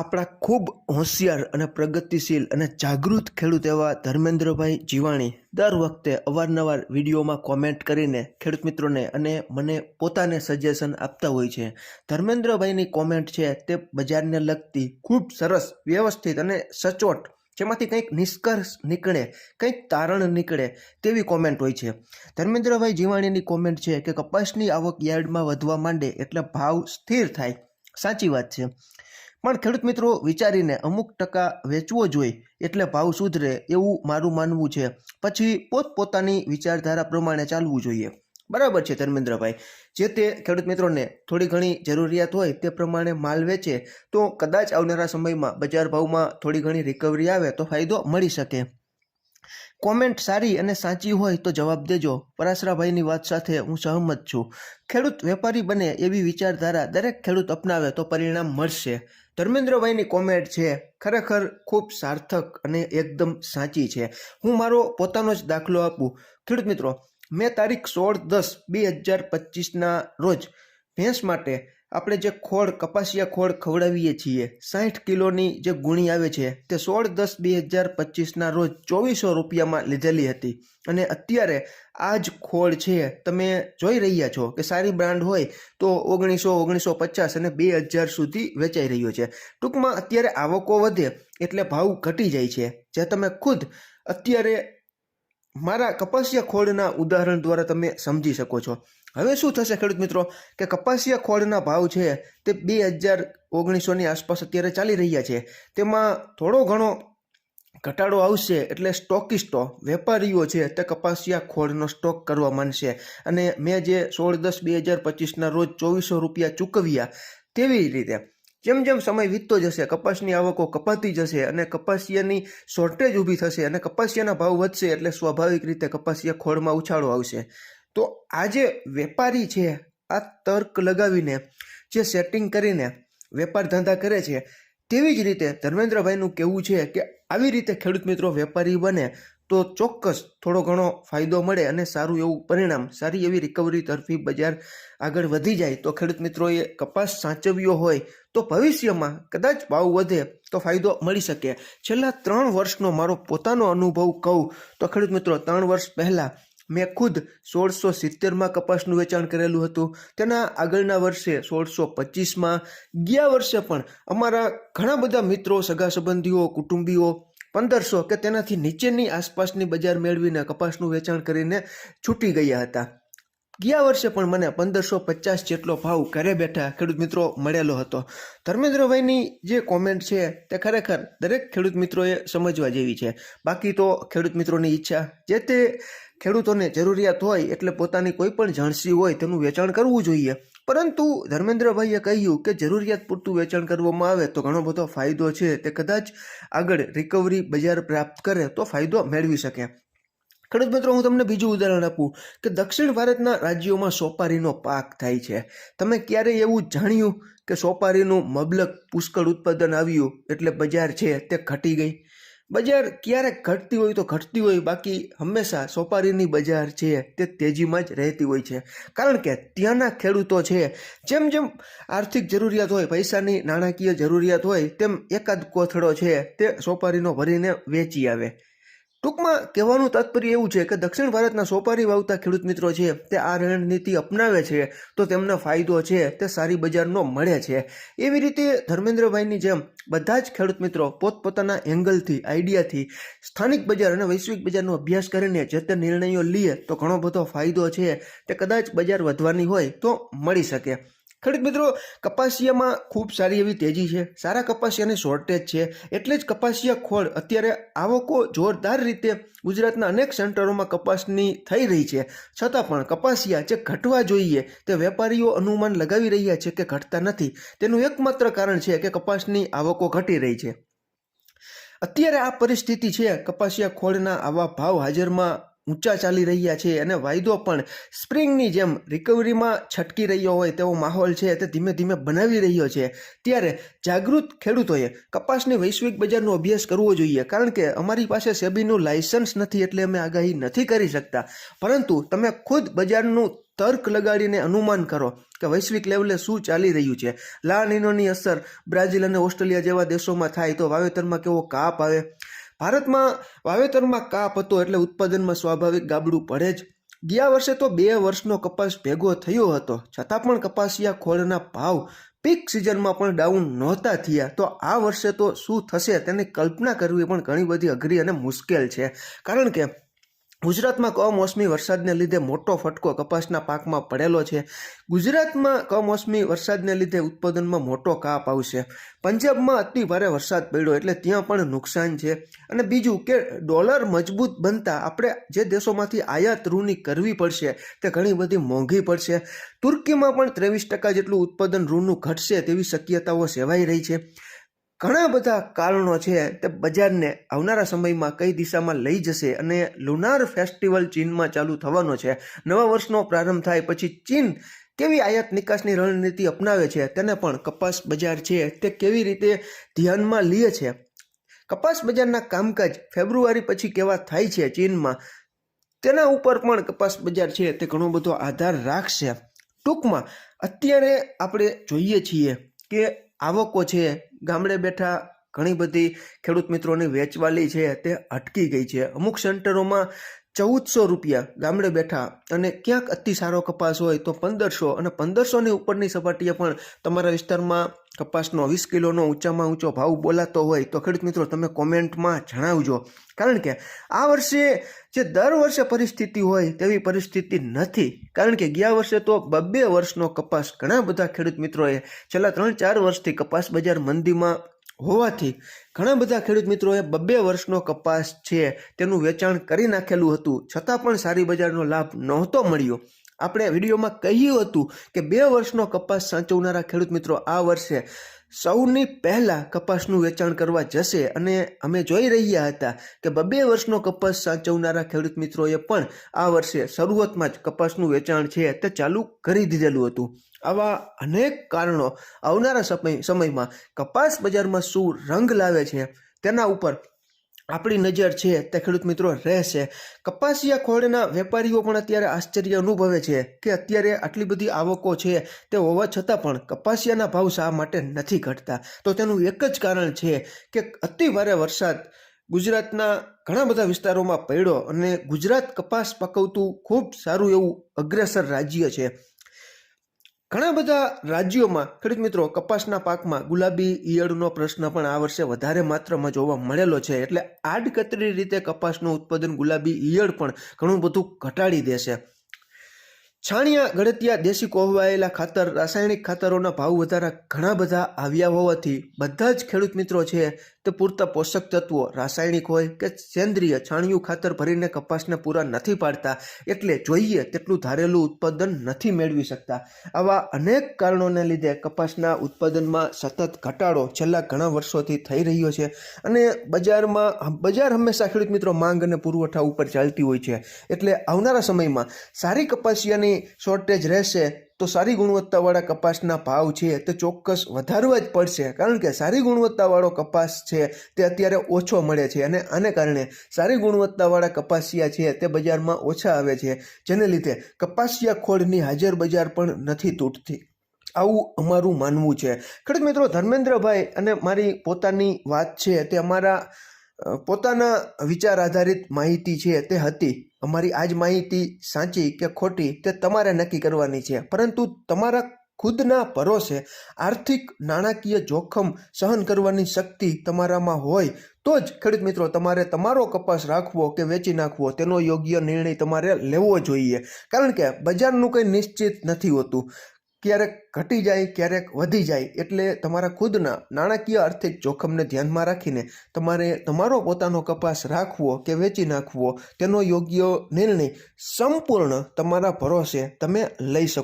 આપણા ખૂબ હોશિયાર અને પ્રગતિશીલ અને જાગૃત ખેડૂત એવા ધર્મેન્દ્રભાઈ જીવાણી દર વખતે અવારનવાર વિડીયોમાં કોમેન્ટ કરીને ખેડૂત મિત્રોને અને મને પોતાને સજેશન આપતા હોય છે. ધર્મેન્દ્રભાઈની કોમેન્ટ છે તે બજારને લગતી ખૂબ સરસ, વ્યવસ્થિત અને સચોટ, જેમાંથી કંઈક નિષ્કર્ષ નીકળે, કંઈક તારણ નીકળે તેવી કોમેન્ટ હોય છે. ધર્મેન્દ્રભાઈ જીવાણીની કોમેન્ટ છે કે કપાસની આવક યાર્ડમાં વધવા માંડે એટલે ભાવ સ્થિર થાય. સાચી વાત છે. પણ ખેડૂત મિત્રો વિચારીને અમુક ટકા વેચવો જોઈએ એટલે ભાવ સુધરે એવું મારું માનવું છે. પછી પોતપોતાની વિચારધારા પ્રમાણે ચાલવું જોઈએ. બરાબર છે ધર્મેન્દ્રભાઈ. જે તે ખેડૂત મિત્રોને થોડી ઘણી જરૂરિયાત હોય તે પ્રમાણે માલ વેચે તો કદાચ આવનારા સમયમાં બજાર ભાવમાં થોડી ઘણી રિકવરી આવે તો ફાયદો મળી શકે. કોમેન્ટ સારી અને સાચી હોય તો જવાબ દેજો. પરાસરાભાઈની વાત સાથે હું સહમત છું. ખેડૂત વેપારી બને એવી વિચારધારા દરેક ખેડૂત અપનાવે તો પરિણામ મળશે. ધર્મેન્દ્રભાઈની કોમેન્ટ છે, ખરેખર ખૂબ સાર્થક અને એકદમ સાચી છે. હું મારો પોતાનો જ દાખલો આપું. ખેડૂત મિત્રો, મેં તારીખ સોળ દસ બે હજાર પચીસના રોજ ભેંસ માટે આપણે જે ખોળ, કપાસિયા ખોળ ખવડાવીએ છીએ, સાઠ કિલોની જે ગુણી આવે છે, તે સોળ દસ બે હજાર પચીસના રોજ ચોવીસો રૂપિયામાં લીધેલી હતી. અને અત્યારે આ જ ખોળ છે, તમે જોઈ રહ્યા છો કે સારી બ્રાન્ડ હોય તો ઓગણીસો ઓગણીસો પચાસ અને બે હજાર સુધી વેચાઈ રહ્યો છે. ટૂંકમાં અત્યારે આવકો વધે એટલે ભાવ ઘટી જાય છે. જે તમે ખુદ અત્યારે મારા કપાસિયા ખોળના ઉદાહરણ દ્વારા તમે સમજી શકો છો. હવે શું થશે ખેડૂત મિત્રો? કે કપાસિયા ખોળના ભાવ છે તે બે હજાર ઓગણીસોની આસપાસ અત્યારે ચાલી રહ્યા છે. તેમાં થોડો ઘણો ઘટાડો આવશે એટલે સ્ટોકિસ્ટો, વેપારીઓ છે તે કપાસિયા ખોળનો સ્ટોક કરવા માંડશે. અને મેં જે સોળ દસ બે હજાર પચીસના રોજ ચોવીસો રૂપિયા ચૂકવ્યા તેવી રીતે. જેમ જેમ સમય વીતતો જશે, કપાસની આવકો કપાતી જશે અને કપાસિયાની શોર્ટેજ ઊભી થશે અને કપાસિયાના ભાવ વધશે એટલે સ્વાભાવિક રીતે કપાસિયા ખોળમાં ઉછાળો આવશે. તો આ જે વેપારી છે, આ તર્ક લગાવીને, જે સેટિંગ કરીને વેપાર ધંધા કરે છે, તેવી જ રીતે ધર્મેન્દ્રભાઈનું કહેવું છે કે આવી રીતે ખેડૂત મિત્રો વેપારી બને, તો ચોક્કસ થોડો ઘણો ફાયદો મળે અને સારું એવું પરિણામ, સારી એવી રિકવરી તરફી બજાર આગળ વધી જાય. તો ખેડૂત મિત્રોએ કપાસ સાચવ્યો હોય, તો ભવિષ્યમાં કદાચ ભાવ વધે, તો ફાયદો મળી શકે. છેલ્લા ત્રણ વર્ષનો મારો પોતાનો અનુભવ કહું, તો ખેડૂત મિત્રો, ત્રણ વર્ષ પહેલાં મેં ખુદ સોળસો સિત્તેરમાં કપાસનું વેચાણ કરેલું હતું. તેના આગળના વર્ષે સોળસો પચીસમાં. ગયા વર્ષે પણ અમારા ઘણા બધા મિત્રો સગા સંબંધીઓ કુટુંબીઓ પંદરસો કે તેનાથી નીચેની આસપાસની બજાર મેળવીને કપાસનું વેચાણ કરીને છૂટી ગયા હતા. ગયા વર્ષે પણ મને પંદરસો પચાસ જેટલો ભાવ ઘરે બેઠા ખેડૂત મિત્રો મળેલો હતો. ધર્મેન્દ્રભાઈની જે કોમેન્ટ છે તે ખરેખર દરેક ખેડૂત મિત્રોએ સમજવા જેવી છે. બાકી તો ખેડૂત મિત્રોની ઈચ્છા જે તે ખેડૂતોને જરૂરિયાત હોય એટલે પોતાની કોઈ પણ જણસી હોય તેનું વેચાણ કરવું જોઈએ. પરંતુ ધર્મેન્દ્રભાઈએ કહ્યું કે જરૂરિયાત પૂરતું વેચાણ કરવામાં આવે તો ઘણો બધો ફાયદો છે. તે કદાચ આગળ રિકવરી બજાર પ્રાપ્ત કરે તો ફાયદો મેળવી શકે. ખેડૂત મિત્રો, હું તમને બીજું ઉદાહરણ આપું કે દક્ષિણ ભારતના રાજ્યોમાં સોપારીનો પાક થાય છે. તમે ક્યારેય એવું જાણ્યું કે સોપારીનું મબલક પુષ્કળ ઉત્પાદન આવ્યું એટલે બજાર છે તે ઘટી ગઈ? બજાર ક્યારેક ઘટતી હોય તો ઘટતી હોય, બાકી હંમેશા સોપારીની બજાર છે તે તેજીમાં જ રહેતી હોય છે. કારણ કે ત્યાંના ખેડૂતો છે, જેમ જેમ આર્થિક જરૂરિયાત હોય, પૈસાની નાણાકીય જરૂરિયાત હોય, તેમ એકાદ કોથળો છે તે સોપારીનો ભરીને વેચી આવે. ટૂંકમાં કહેવાનું તાત્પર્ય એવું છે કે દક્ષિણ ભારતના સોપારી વાવતા ખેડૂત મિત્રો છે, તે આ રણનીતિ અપનાવે છે, તો તેમને ફાયદો છે, તે સારી બજારનો મળે છે. એવી રીતે ધર્મેન્દ્રભાઈની જેમ બધા જ ખેડૂત મિત્રો પોતપોતાના એંગલથી, આઈડિયાથી સ્થાનિક બજાર અને વૈશ્વિક બજારનો અભ્યાસ કરીને જે તે નિર્ણયો લે તો ઘણો બધો ફાયદો છે, તે કદાચ બજાર વધવાની હોય તો મળી શકે. ખેડૂત મિત્રો, કપાસિયામાં ખૂબ સારી એવી તેજી છે. સારા કપાસિયાની શોર્ટેજ છે. એટલે જ કપાસિયા ખોળ અત્યારે આવકો જોરદાર રીતે ગુજરાતના અનેક સેન્ટરોમાં કપાસની થઈ રહી છે. છતાં પણ કપાસિયા જે ઘટવા જોઈએ તે વેપારીઓ અનુમાન લગાવી રહ્યા છે કે ઘટતા નથી. તેનું એકમાત્ર કારણ છે કે કપાસની આવકો ઘટી રહી છે. અત્યારે આ પરિસ્થિતિ છે. કપાસિયા ખોળના આવા ભાવ હાજરમાં ઊંચા ચાલી રહ્યા છે અને વાયદો પણ સ્પ્રિંગની જેમ રિકવરીમાં છટકી રહ્યો હોય તેવો માહોલ છે તે ધીમે ધીમે બનાવી રહ્યો છે. ત્યારે જાગૃત ખેડૂતોએ કપાસની વૈશ્વિક બજારનો અભ્યાસ કરવો જોઈએ કારણ કે અમારી પાસે સેબીનું લાયસન્સ નથી એટલે અમે આગાહી નથી કરી શકતા. પરંતુ તમે ખુદ બજારનું તર્ક લગાડીને અનુમાન કરો કે વૈશ્વિક લેવલે શું ચાલી રહ્યું છે. લા નિનોની અસર બ્રાઝિલ અને ઓસ્ટ્રેલિયા જેવા દેશોમાં થાય તો વાવેતરમાં કેવો કાપ આવે? ભારતમાં વાવેતરમાં કાપ હતો એટલે ઉત્પાદનમાં સ્વાભાવિક ગાબડું પડે જ. ગયા વર્ષે તો બે વર્ષનો કપાસ ભેગો થયો હતો. છતાં પણ કપાસિયા ખોળના ભાવ પીક સિઝનમાં પણ ડાઉન નહોતા થયા. તો આ વર્ષે તો શું થશે તેની કલ્પના કરવી પણ ઘણી બધી અઘરી અને મુશ્કેલ છે. કારણ કે ગુજરાતમાં કમોસમી વરસાદને લીધે મોટો ફટકો કપાસના પાકમાં પડેલો છે. ગુજરાતમાં કમોસમી વરસાદને લીધે ઉત્પાદનમાં મોટો કાપ આવશે. પંજાબમાં અતિ ભારે વરસાદ પડ્યો એટલે ત્યાં પણ નુકસાન છે. અને બીજું કે ડોલર મજબૂત બનતા આપણે જે દેશોમાંથી આયાત રૂની કરવી પડશે તે ઘણી બધી મોંઘી પડશે. તુર્કીમાં પણ ત્રેવીસ ટકા જેટલું ઉત્પાદન રૂનું ઘટશે તેવી શક્યતાઓ સેવાઈ રહી છે. ઘણા બધા કારણો છે તે બજારને આવનારા સમયમાં કઈ દિશામાં લઈ જશે અને લુનાર ફેસ્ટિવલ ચીનમાં ચાલુ થવાનો છે. નવા વર્ષનો પ્રારંભ થાય પછી ચીન કેવી આયાત નિકાસની રણનીતિ અપનાવે છે તેને પણ કપાસ બજાર છે તે કેવી રીતે ધ્યાનમાં લે છે? કપાસ બજારના કામકાજ ફેબ્રુઆરી પછી કેવા થાય છે ચીનમાં? તેના ઉપર પણ કપાસ બજાર છે તે ઘણો બધો આધાર રાખશે. ટૂંકમાં, અત્યારે આપણે જોઈએ છીએ કે આવકો છે, ગામડે બેઠા ઘણી બધી ખેડૂત મિત્રોની વેચવાલી છે, તે અટકી ગઈ છે. અમુક સેન્ટરોમાં ચૌદસો રૂપિયા ગામડે બેઠા અને ક્યાંક અતિ સારો કપાસ હોય તો પંદરસો અને પંદરસોની ઉપરની સપાટીએ પણ તમારા વિસ્તારમાં કપાસનો વીસ કિલોનો ઊંચામાં ઊંચો ભાવ બોલાતો હોય તો ખેડૂત મિત્રો તમે કોમેન્ટમાં જણાવજો. કારણ કે આ વર્ષે જે દર વર્ષે પરિસ્થિતિ હોય તેવી પરિસ્થિતિ નથી. કારણ કે ગયા વર્ષે તો બબ્બે વર્ષનો કપાસ ઘણા બધા ખેડૂત મિત્રોએ છેલ્લા ત્રણ ચાર વર્ષથી કપાસ બજાર મંદીમાં હોવાથી ઘણા બધા ખેડૂત મિત્રોએ બબ્બે વર્ષનો કપાસ છે તેનું વેચાણ કરી નાખેલું હતું. છતાં પણ સારી બજારનો લાભ નહોતો મળ્યો. આપણે વિડીયોમાં કહ્યું હતું કે બે વર્ષનો કપાસ સાચવનારા ખેડૂત મિત્રો આ વર્ષે સૌની પહેલાં કપાસનું વેચાણ કરવા જશે અને અમે જોઈ રહ્યા હતા કે બબે વર્ષનો કપાસ સાચવનારા ખેડૂત મિત્રોએ પણ આ વર્ષે શરૂઆતમાં જ કપાસનું વેચાણ છે તે ચાલુ કરી દીધેલું હતું. આવા અનેક કારણો આવનારા સમય સમયમાં કપાસ બજારમાં શું રંગ લાવે છે તેના ઉપર આપણી નજર છે તે ખેડૂત મિત્રો રહેશે. કપાસિયા ખોળના વેપારીઓ પણ અત્યારે આશ્ચર્ય અનુભવે છે કે અત્યારે આટલી બધી આવકો છે તે હોવા છતાં પણ કપાસિયાના ભાવ શા માટે નથી ઘટતા? તો તેનું એક જ કારણ છે કે અતિભારે વરસાદ ગુજરાતના ઘણા બધા વિસ્તારોમાં પડ્યો અને ગુજરાત કપાસ પકવતું ખૂબ સારું એવું અગ્રેસર રાજ્ય છે. ઘણા બધા રાજ્યોમાં, ખેડૂત મિત્રો, કપાસના પાકમાં ગુલાબી ઈયળનો પ્રશ્ન પણ આ વર્ષે વધારે માત્રામાં જોવા મળેલો છે. એટલે આડકતરી રીતે કપાસનું ઉત્પાદન ગુલાબી ઈયળ પણ ઘણું બધું ઘટાડી દેશે. છાણિયા, ગળતિયા, દેશી કોહવાયેલા ખાતર, રાસાયણિક ખાતરોના ભાવ વધારા ઘણા બધા આવ્યા હોવાથી બધા જ ખેડૂત મિત્રો છે તે પૂરતા પોષક તત્વો, રાસાયણિક હોય કે સેન્દ્રિય છાણિયું ખાતર ભરીને કપાસને પૂરા નથી પાડતા, એટલે જોઈએ તેટલું ધારેલું ઉત્પાદન નથી મેળવી શકતા. આવા અનેક કારણોને લીધે કપાસના ઉત્પાદનમાં સતત ઘટાડો છેલ્લા ઘણા વર્ષોથી થઈ રહ્યો છે અને બજારમાં બજાર હંમેશા ખેડૂત મિત્રો માંગ અને પુરવઠા ઉપર ચાલતી હોય છે. એટલે આવનારા સમયમાં સારી કપાસિયાની શોર્ટેજ રહેશે તો સારી ગુણવત્તાવાળા કપાસના ભાવ છે તે ચોક્કસ વધારવા જ પડશે. કારણ કે સારી ગુણવત્તાવાળો કપાસ છે તે અત્યારે ઓછો મળે છે અને આને કારણે સારી ગુણવત્તાવાળા કપાસિયા છે તે બજારમાં ઓછા આવે છે, જેને લીધે કપાસિયા ખોળની હાજર બજાર પણ નથી તૂટતી. આવું અમારું માનવું છે. ખેડૂત મિત્રો, ધર્મેન્દ્રભાઈ અને મારી પોતાની વાત છે તે અમારા પોતાના વિચાર આધારિત માહિતી છે તે હતી. અમારી આજ માહિતી સાચી કે ખોટી તે તમારે નક્કી કરવાની છે. પરંતુ તમારા ખુદના ભરોસે આર્થિક નાણાકીય જોખમ સહન કરવાની શક્તિ તમારામાં હોય તો જ ખેડૂત મિત્રો તમારે તમારો કપાસ રાખવો કે વેચી નાખવો તેનો યોગ્ય નિર્ણય તમારે લેવો જોઈએ. કારણ કે બજારનું કંઈ નિશ્ચિત નથી હોતું. ક્યારેક ઘટી જાય, ક્યારેક વધી જાય, એટલે તમારા ખુદના નાણાકીય આર્થિક જોખમને ધ્યાનમાં રાખીને તમારે, તમારો પોતાનો કપાસ રાખવો કે વેચી નાખવો, તેનો યોગ્ય નિર્ણય સંપૂર્ણ તમારા ભરોસે તમે લઈ શકો